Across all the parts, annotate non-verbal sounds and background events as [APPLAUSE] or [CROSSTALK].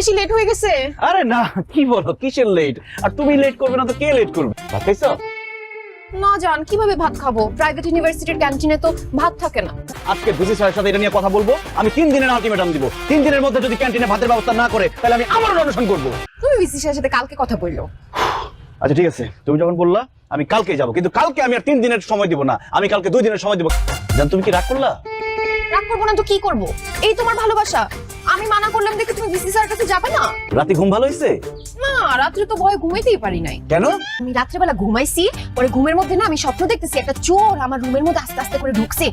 বেশি লেট হয়ে গেছে। আরে না কি বলো কিসের লেট আর তুমি লেট করবে না তো কে লেট করবে? ভাত খাইছো? না জান কীভাবে ভাত খাব? প্রাইভেট ইউনিভার্সিটির ক্যান্টিনে তো ভাত থাকে না। আজকে ভিসি স্যারের সাথে এটা নিয়ে কথা বলব। আমি তিন দিনের আলটিমেটাম দিব। তিন দিনের মধ্যে যদি ক্যান্টিনে ভাতের ব্যবস্থা না করে তাহলে আমি অনশন করব। তুমি বিসি স্যারের সাথে কালকে কথা বলল। আচ্ছা ঠিক আছে। তুমি যখন বললা আমি কালকে যাব। কিন্তু কালকে আমি আর তিন দিনের সময় দিব না। আমি কালকে দুই দিনের সময় দিব। জান তুমি কি রাগ করলা? রাগ করব না তো কি করব? এই তোমার ভালোবাসা। আমি মানা করলাম দেখে তুমি বিসি স্যারের কাছে যাবে না? রাতে ঘুম ভালো হয়েছে? না রাত্রে তো ভয়ে ঘুমাইতেই পারি নাই। কেন? আমি রাত্রেবেলা ঘুমাইছি পরে ঘুমের মধ্যে না আমি স্বপ্ন দেখতেছি একটা চোর আমার রুমের মধ্যে আস্তে আস্তে করে ঢুকছে।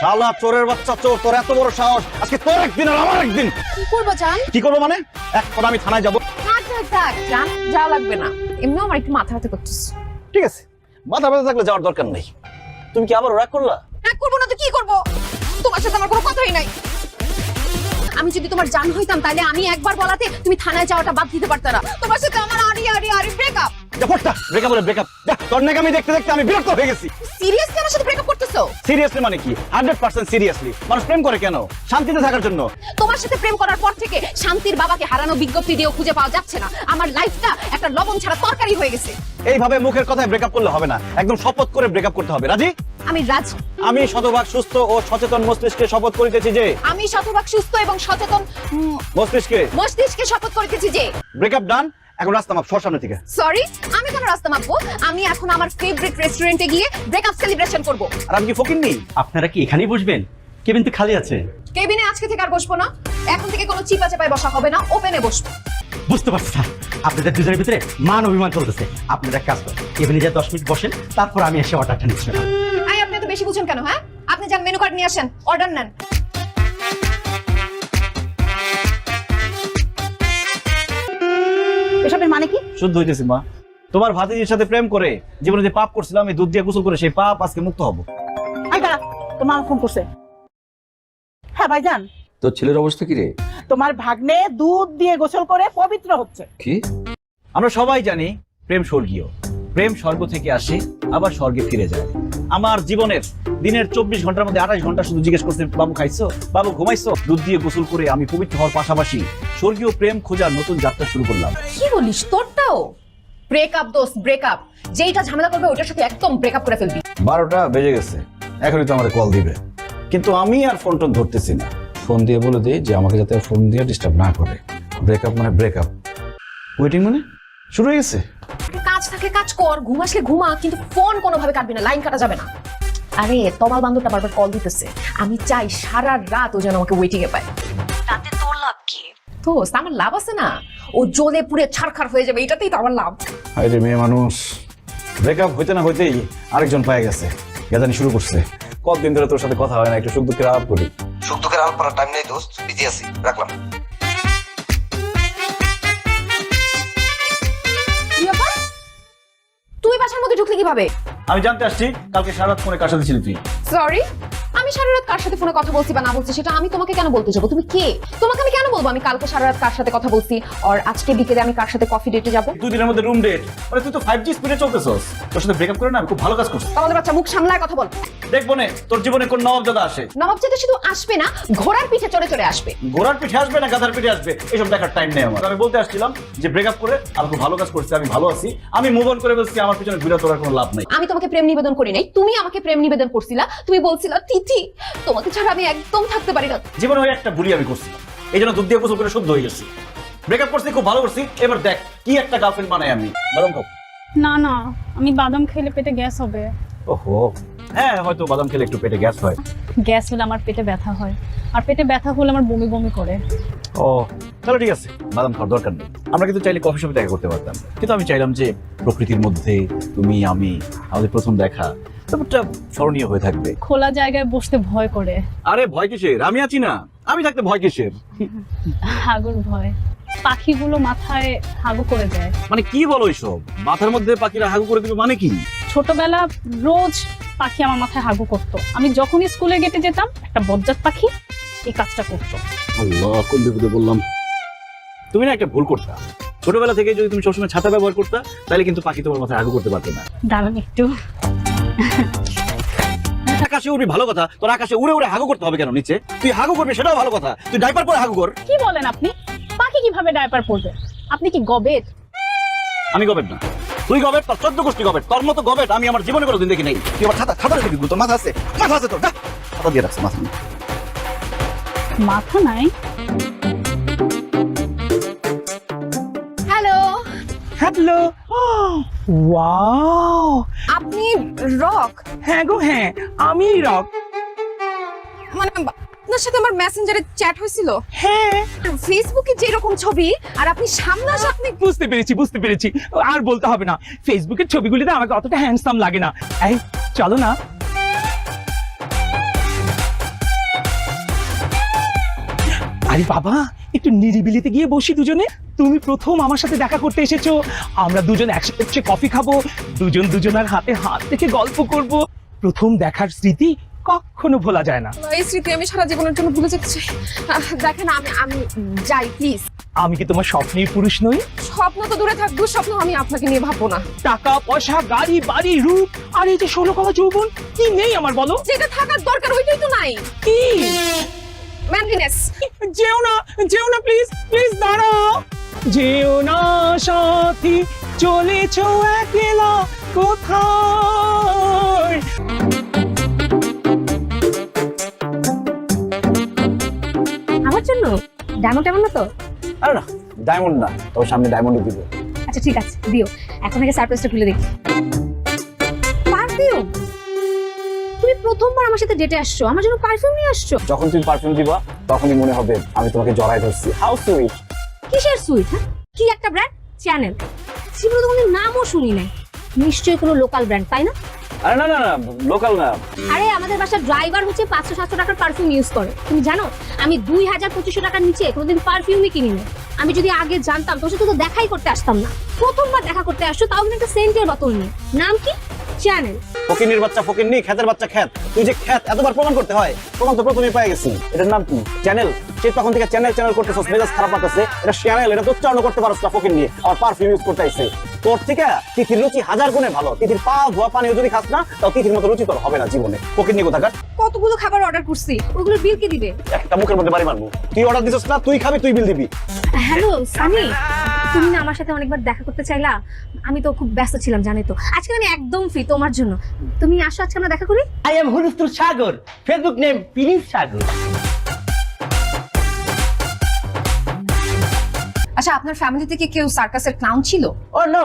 শালা চোরের বাচ্চা চোর তোর এত বড় সাহস। আজকে তোর একদিন আর আমার একদিন। কি করব জান? কি করব মানে? এক কথা আমি থানায় যাব। থাক থাক জান যাওয়া লাগবে না। এমনিও আমার একটু মাথা ব্যথা করতেছে। ঠিক আছে। মাথা ব্যথা থাকলে যাওয়ার দরকার নেই। তুমি কি আবার রাগ করলা? রাগ করব না তো কি করব? তোমার সাথে আমার কোনো কথাই নাই। আমি যদি তোমার জান হইতাম তাহলে আমি একবার বলাতে তুমি থানায় যাওয়াটা বাদ দিতে পারতা না। তোমার সাথে আমার আরি আরি আরি ব্রেকআপ ব্রেকআপ বলে ব্রেকআপ তোর নাকি আমি দেখতে দেখতে আমি বিরক্ত হয়ে গেছি। সিরিয়াসলি আমার সাথে ব্রেকআপ করতেছো? সিরিয়াসলি মানে কি? হান্ড্রেড পার্সেন্ট সিরিয়াসলি মানুষ প্রেম করে কেন? শান্তিতে থাকার জন্য। তোমার সাথে প্রেম করার পর থেকে শান্তির বাবাকে হারানো বিজ্ঞপ্তি দিয়েও খুঁজে পাওয়া যাচ্ছে না। আমার লাইফটা একটা লবণ ছাড়া তরকারি হয়ে গেছে। এইভাবে মুখের কথায় ব্রেকআপ করলে হবে না। একদম শপথ করে ব্রেকআপ করতে হবে। রাজি? আমি রাজি। আমি শতভাগ সুস্থ ও সচেতন মস্তিষ্কে শপথ করিতেছি যে। আমি শতভাগ সুস্থ এবং সচেতন উম, মস্তিষ্কে? মস্তিষ্কে শপথ করিতেছি যে। ব্রেকআপ ডান এখন রাস্তা মাপ সর সামনে থেকে সরি আমি কেন রাস্তা মাপবো? আমি এখন আমার ফেভারিট রেস্টুরেন্টে গিয়ে ব্রেকআপ সেলিব্রেশন করব। আর আমি কি ফকির নি আপনারা কি এখানেই বসবেন? কেবিন তো খালি আছে। কেবিনে আজকে থেকে আর বসবো না। এখন থেকে কোনো চিপা চাপায় বসা হবে না ওপেনে বসবো। বুঝতে পারছি স্যার। আপনাদের দুজনের ভিতরে মান অভিমান চলতেছে। আপনারা এক কাজ করেন কেবিনে যা দশ মিনিট বসেন তারপর আমি এসে অর্ডারটা নিচ্ছি। বেশি বুঝেন কেন হ্যাঁ? আপনি যান মেনু কার্ড নিয়ে আসেন অর্ডার নেন। এসবের মানে কি? শুদ্ধ হইতেছি মা। তোমার ভাতিজির সাথে প্রেম করে জীবনে যে পাপ করছিলাম আমি দুধ দিয়ে গোসল করে সেই পাপ আজকে মুক্ত হব। আই দাঁড়া তোমার ফোন করছে। হ্যাঁ ভাইজান। তোর ছেলের অবস্থা কি রে? তোমার ভাগ্নে দুধ দিয়ে গোসল করে পবিত্র হচ্ছে। কি? আমরা সবাই জানি প্রেম স্বর্গীয়। প্রেম স্বর্গ থেকে আসে আবার স্বর্গে ফিরে যায়। আমার জীবনের দিনের চব্বিশ ঘণ্টার মধ্যে আঠাশ ঘণ্টা শুধু জিজ্ঞেস করছে বাবু খাইছো? বাবু ঘুমাইছো? দুধ দিয়ে গোসল করে আমি পবিত্র হওয়ার পাশাপাশি স্বর্গীয় প্রেম খোঁজার নতুন যাত্রা শুরু করলাম। কি বলিস তোরটাও? ব্রেকআপ দোস্ত ব্রেকআপ যেইটা ঝামেলা করবে ওটার সাথে একদম ব্রেকআপ করে ফেলবি। বারোটা বেজে গেছে এখনই তো আমার কল দিবে। কিন্তু আমি আর ফোন টোন ধরতেছি না। ফোন দিয়ে বলে দে যে আমাকে যাতে ফোন দিয়ে ডিস্টার্ব না করে। ব্রেকআপ মানে ব্রেকআপ ওয়েটিং মানে? শুরু হয়ে গেছে? থাকে কাজ কর ঘুম আসলে ঘুমা কিন্তু ফোন কোনোভাবে কাটবি না লাইন কাটা যাবে না। আরে তমাল বান্ধবটা বারবার কল দিতেছে। আমি চাই সারা রাত ও যেন আমাকে ওয়েটিং এ পায়। তাতে তোর লাভ কি? দোস্ত আমার লাভ আছে না? ও জ্বলে পুড়ে ছাড়খাড় হয়ে যাবে এটাতেই তো আমার লাভ। হায় রে মেয়ে মানুষ। ব্রেকআপ হইতে না হইতেই আরেকজন পায়ে গেছে গেদানি শুরু করছে। কতদিন ধরে তোর সাথে কথা হয় না একটু সুখ দুঃখের আলাপ করি। সুখ দুঃখের আলাপ করার টাইম নেই দোস্ত বিজি আছি রাখলাম। কীভাবে? আমি জানতে আসছি কালকে সারা রাত ফোনে কার সাথে ছিলি তুই? সরি সারা রাত কার সাথে ফোনে কথা বলছি বা না বলছি সেটা আমি তোমাকে কেন বলতে যাব? তুমি কে? তোমাকে আমি কেন বলব আমি কালকে সারা রাত কার সাথে কথা বলছি? আর আজকে বিকেলে আমি কার সাথে কফি ডেটে যাব? দুই দিনের মধ্যে রুম ডেট মানে তুই তো স্পিডে চলতেছস। তোর সাথে ব্রেকআপ করে না আমি খুব ভালো কাজ করছি। বাচ্চা মুখ সামলায় কথা বল। দেখব নে তোর জীবনে কোন নবাবজাদা আসে? শুধু আসবে না ঘোড়ার পিঠে চড়ে চড়ে আসবে। ঘোড়ার পিঠে আসবে না গাধার পিঠে আসবে? এসব দেখার টাইম নেই আমার। আমি বলতে আসছিলাম যে ব্রেকআপ করে আমি খুব ভালো কাজ করছি আমি ভালো আছি। আমি মুভ অন করে বলছি আমার পিছনে ঘুরে তোলার কোনো লাভ নাই। আমি তোমাকে প্রেম নিবেদন করি নাই তুমি আমাকে প্রেম নিবেদন করছিলা তুমি বলছিলা তিথি তোমাকে ছাড়া আমি একদম থাকতে পারি না। জীবনে ওই একটা ভুলি আমি করছি। এই জন্য দুধ দিয়ে গোসল করে শুদ্ধ হয়ে গেছি। ব্রেকআপ করছি খুব ভালো করছি। এবার দেখ কি একটা গার্লফ্রেন্ড বানাই আমি? বাদাম খাও। না না আমি বাদাম খেলে পেটে গ্যাস হবে। ওহো। হ্যাঁ হয়তো বাদাম খেলে একটু পেটে গ্যাস হয়। গ্যাস হলে আমার পেটে ব্যথা হয়। আর পেটে ব্যথা হলে আমার বমি বমি করে। ও তাহলে ঠিক আছে। বাদাম খাওয়ার দরকার নেই। আমরা কিন্তু চাইলে কফি শপে দেখা করতে পারতাম। কিন্তু আমি চাইলাম যে প্রকৃতির মধ্যে তুমি আমি আমাদের প্রথম দেখা ব্যাপারটা স্মরণীয় হয়ে থাকবে। খোলা জায়গায় বসতে ভয় করে। আরে ভয় কিসের? আমি আছি না। আমি থাকতে ভয় কিসের? হাগুর ভয়। পাখিগুলো মাথায় হাগু করে যায় মানে কি বলো এইসব মাথার মধ্যে পাখিরা হাগু করে দিবে মানে কি? ছোটবেলা রোজ পাখি আমার মাথায় হাগু করতো। আমি যখনই স্কুলে গেটে যেতাম একটা বজ্জাত পাখি এই কাজটা করতো। আল্লাহ কোন বিপদে বললাম তুমি না একটা ভুল করতা। ছোটবেলা থেকে যদি তুমি সবসময় ছাতা ব্যবহার করতা তাহলে কিন্তু পাখি তোমার মাথায় হাগু করতে পারতো না। দাঁড়ান একটু। [LAUGHS] আকাশে উড়বি ভালো কথা। তোর আকাশে উড়ে উড়ে হাগু করতে হবে কেন নিচে? তুই হাগু করবি সেটাও ভালো কথা। তুই ডাইপার পরে হাগু কর। কি বলেন আপনি? পাখি কীভাবে ডায়পার পরবে? আপনি কি গবেট? আমি গবেট না। তুই গবেট তোর চোদ্দ গোষ্ঠী গবেট। তোর মতো গবেট আমি আমার জীবনে কোনোদিন দেখি নাই। তুই আবার খাতা খাতা রেখে দিবি তোর মাথা আছে। মাথা আছে তোর। খাতা দিয়ে রাখছে মাথা মাথা নাই? হ্যালো? হ্যালো। ওয়াও! আপনি রক হ্যাঁ গো হ্যাঁ আমি রক মানে আপনার সাথে আমার মেসেঞ্জারে চ্যাট হয়েছিল? হ্যাঁ। ফেসবুকে যে রকম ছবি আর আপনি সামনাসামনি বুঝতে পেরেছি বুঝতে পেরেছি। আর বলতে হবে না ফেসবুকের ছবিগুলিতে আমাকে অতটা হ্যান্ডসাম লাগে না। এই চলো না। আরে বাবা একটু নিরিবিলিতে গিয়ে বসি দুজনে। তুমি প্রথম আমার সাথে দেখা করতে এসেছ। আমরা দুজন একসাথে কফি খাব দুজন দুজনের হাতে হাত থেকে গল্প করব। প্রথম দেখার স্মৃতি কখনো ভোলা যায় না। এই স্মৃতি আমি সারা জীবনের জন্য ভুলে যেতে চাই। দেখেন আমি আমি যাই প্লিজ আমি কি তোমার স্বপ্নের পুরুষ নই? স্বপ্ন তো দূরে থাকব স্বপ্ন আমি আপনাকে নিয়ে ভাববো না। টাকা পয়সা গাড়ি বাড়ি রূপ আর এই যে ষোলো কলা যৌবন কি নেই আমার বলো? যেটা থাকার দরকার ওইটাই তো নাই। কি? ম্যানলিনেস যেও না যেও না প্লিজ প্লিজ দাঁড়াও। যেও না সাথী চলেছ একলা কোথায়? আমার জন্য? ডায়মন্ড এমন তো? আরে না ডায়মন্ড না তোর সামনে ডায়মন্ড দিব। আচ্ছা ঠিক আছে দিও। এখন আগে সারপ্রাইজটা খুলে দেখি। পারফিউম তুমি প্রথমবার আমার সাথে ডেটে আসছো আমার জন্য পারফিউম নিয়ে আসছো? যখন তুমি পারফিউম দিবা তখনই মনে হবে আমি তোমাকে জড়াই ধরছি। হাউ সুইট কিসের সুইট হ্যাঁ? কি একটা ব্র্যান্ড চ্যানেল জীবনে তো কোনো নামও শুনি নাই। নিশ্চয়ই কোনো লোকাল ব্র্যান্ড তাই না? আরে না না না লোকাল না। আরে আমাদের বাসার ড্রাইভার হচ্ছে পাঁচশো সাতশো টাকার পারফিউম ইউজ করে। তুমি জানো আমি দুই হাজার পঁচিশশো টাকার নিচে কোনোদিন পারফিউমই কিনি না আমি যদি আগে জানতাম তোর সাথে তো দেখাই করতে আসতাম না। প্রথমবার দেখা করতে আসছো তাও কিন্তু একটা সেন্টের বোতল নিয়ে। নাম কি? চ্যানেল ফকিনির বাচ্চা ফকির নি খ্যাতের বাচ্চা খ্যাত। তুই যে খ্যাত এতবার প্রমাণ করতে হয়। প্রমাণ তো প্রথমে পেয়ে গেছি। এটার নাম কি? চ্যানেল সে তখন থেকে চ্যানেল চ্যানেল করতেছস মেজাজ খারাপ লাগতেছে। এটা চ্যানেল এটা তো উচ্চারণ করতে পারছ না ফকির নিয়ে আর পারফিউম ইউজ করতে আইছে। তোর থেকে তিথির রুচি হাজার গুণে ভালো। তিথির পা ধোয়া পানিও যদি খাস না তাও তিথির মতো রুচি তোর হবে না জীবনে। ফকির নিয়ে কোথাকার? কতগুলো খাবার অর্ডার করছি ওগুলোর বিল কে দিবে? একটা মুখের মধ্যে বাড়ি মারবো তুই অর্ডার দিছস না তুই খাবি তুই বিল দিবি। হ্যালো সানি তুমি না আমার সাথে অনেকবার দেখা করতে চাইলা? আমি তো খুব ব্যস্ত ছিলাম জানি তো। আজকে আমি একদম ফ্রি তোমার জন্য। তুমি আসো আজকে আমরা দেখা করি। I am Hulustur Sagar Facebook name prince Sagar আচ্ছা আপনার ফ্যামিলি থেকে কেউ সার্কাসের ক্লাউন ছিল? ও নো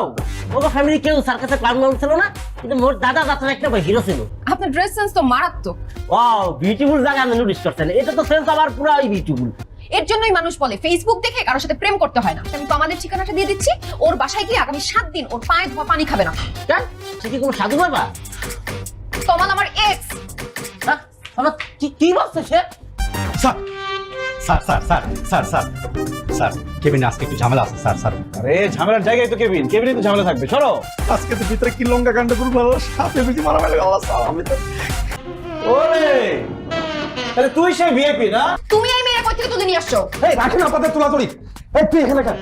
ওগো ফ্যামিলি কেউ সার্কাসের প্ল্যান মান ছিল না কিন্তু মোর দাদা দাদার একটা হিরো ছিল। আপনার ড্রেস সেন্স তো মারাত্মক। ওয়াও বিউটিফুল জায়গা আমি নোটিস করছেন। এটা তো সেন্স আমার পুরো বিউটিফুল এর জন্যই মানুষ বলে ফেসবুক দেখে কারোর সাথে প্রেম করতে হয় না। আমি তো আমাদের ঠিকানাটা দিয়ে দিচ্ছি ওর বাসায় গিয়ে আগামী সাত দিন ওর পায়ে ধোয়া পানি খাবে না। কেন? সে কি কোনো সাধু বাবা? তমাল আমার এক্স হ্যাঁ? কি কি বলছে সে? Sir sir sir sir sir sir sir কেবিনে আজকে একটু ঝামেলা আছে স্যার স্যার। আরে ঝামেলার জায়গায় তো কেবিন কেবিনে তো ঝামেলা থাকবে সরো। আজকে তো ভিতরে কি লঙ্কা কাণ্ড করব সাথে বেশি মারামারি আল্লাহ স্যার আমি তো ওরে! তাহলে তুই সেই ভিআইপি না? তুমি থেকে তুলে নিয়ে আসছো? এই রাখেন আপনাদের তোলাতুলি। এই তুই এখানে কেন?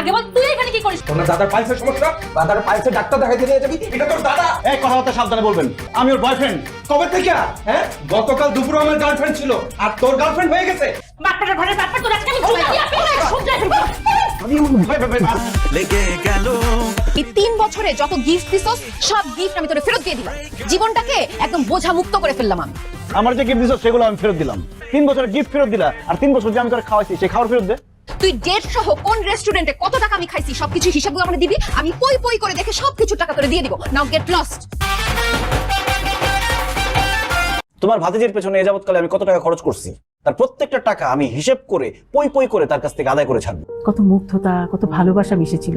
আগে বল তুই এখানে কি করিস? তোর দাদার পাইলসের সমস্যা? দাদার পাইলসের ডাক্তার দেখাইতে নিয়ে যাবি? এটা তোর দাদা। এই কথাবার্তা সাবধানে বলবেন। আমি ওর বয়ফ্রেন্ড কবে থেকে? হ্যাঁ? গতকাল দুপুরে আমার গার্লফ্রেন্ড ছিল। আর তোর গার্লফ্রেন্ড হয়ে গেছে। বাচ্চাটার ঘরের ব্যাপার তোর আজকে আমি আমি ভয় পাবে না। এই তিন বছরে যত গিফট দিছস সব গিফট আমি তোরে ফেরত দিয়ে দিলাম। জীবনটাকে একদম বোঝা মুক্ত করে ফেললাম আমি। আমার যে গিফট দিছো সেগুলো আমি ফেরত দিলাম। তিন বছরের গিফট ফেরত দিলা আর তিন বছর যে আমি তোর খাওয়াইছি সেই খাবার ফেরত দে। তুই ডেট সহ কোন রেস্টুরেন্টে কত টাকা আমি খাইছি সবকিছু হিসাবগুলো আমরা দিবি আমি পই পই করে দেখে সবকিছু টাকা তোরে দিয়ে দিব। নাও গেট লস্ট তোমার ভাতিজির পেছনে এ যাবৎকালে আমি কত টাকা খরচ করছি? তার প্রত্যেকটা টাকা আমি হিসেব করে পই পই করে তার কাছ থেকে আদায় করে ছাড়বো। কত মুগ্ধতা কত ভালোবাসা মিশেছিল।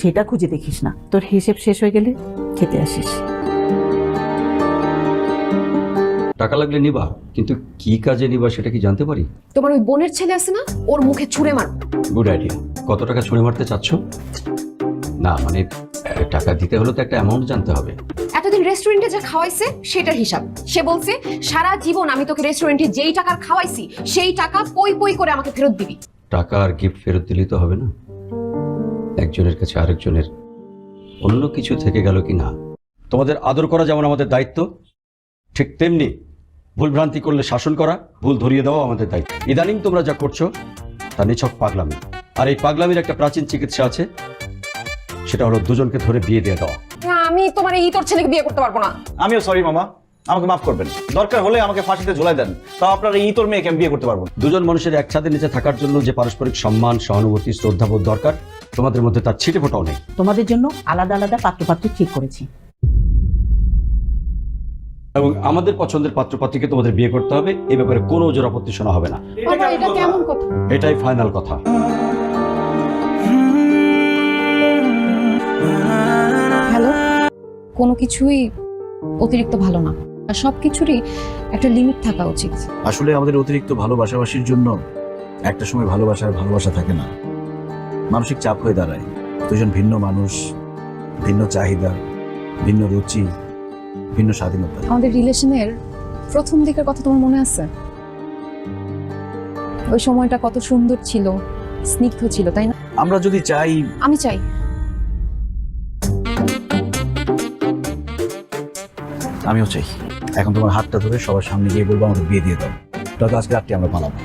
সেটা খুঁজে দেখিস না। তোর হিসেব শেষ হয়ে গেলে খেতে আসিস। টাকা লাগলে নিবা কিন্তু কি কাজে নিবা সেটা কি জানতে পারি? তোমার ওই বোনের ছেলে আছে না? ওর মুখে ছুঁড়ে মার। গুড আইডিয়া কত টাকা ছুঁড়ে মারতে চাচ্ছ? না মানে টাকা দিতে হলে তো একটা অ্যামাউন্ট জানতে হবে। এতদিন রেস্টুরেন্টে যা খাওয়াইছে সেটার হিসাব। সে বলছে সারা জীবন আমি তোকে রেস্টুরেন্টে যেই টাকার খাওয়াইছি সেই টাকা পই পই করে আমাকে ফেরত দিবি। টাকা আর গিফট ফেরত দিলেই তো হবে না। একজনের কাছে আরেকজনের। অন্য কিছু থেকে গেল কি না? তোমাদের আদর করা যেমন আমাদের দায়িত্ব ঠিক তেমনি ভুলভ্রান্তি করলে শাসন করা ভুল ধরিয়ে দেওয়া আমাদের দায়িত্ব। ইদানিং তোমরা যা করছ তা নিছক পাগলামি। আর এই পাগলামির একটা প্রাচীন চিকিৎসা আছে সেটা হলো দুজনকে ধরে বিয়ে দিয়ে দেওয়া। আমি তোমার এই তোর ছেলেকে বিয়ে করতে পারব না। আমিও সরি মামা। আমাকে মাফ করবেন। দরকার হলে আমাকে ফাঁসিতে ঝোলাই দেন। তাও আপনার এই তোর মেয়েকে আমি বিয়ে করতে পারব না। দুজন মানুষের এক ছাদের নিচে থাকার জন্য যে পারস্পরিক সম্মান সহানুভূতি শ্রদ্ধাবোধ দরকার তোমাদের মধ্যে তার ছিটে ফোটাও নেই। তোমাদের জন্য আলাদা আলাদা পাত্রপাত্র ঠিক করেছি। এবং আমাদের পছন্দের পাত্রপাত্রীকে তোমাদের বিয়ে করতে হবে। এ ব্যাপারে কোনো জোর আপত্তি শোনা হবে না। বাবা এটা কেমন কথা? এটাই ফাইনাল কথা। হ্যালো? কোনো কিছুই অতিরিক্ত ভালো না। আর সব কিছুরই একটা লিমিট থাকা উচিত। আসলে আমাদের অতিরিক্ত ভালোবাসাবাসির জন্য একটা সময় ভালোবাসার ভালোবাসা থাকে না। মানসিক চাপ হয়ে দাঁড়ায়। দুজন ভিন্ন মানুষ ভিন্ন চাহিদা ভিন্ন রুচি ভিন্ন স্বাধীনতা। আমাদের রিলেশনের প্রথম দিকের কথা তোমার মনে আছে? ওই সময়টা কত সুন্দর ছিল স্নিগ্ধ ছিল তাই না? আমরা যদি চাই আমি চাই। আমিও চাই। এখন তোমার হাতটা ধরে সবার সামনে গিয়ে বলব আমাদের বিয়ে দিয়ে দাও। তাহলে আজকে রাত্রে আমরা পালাবো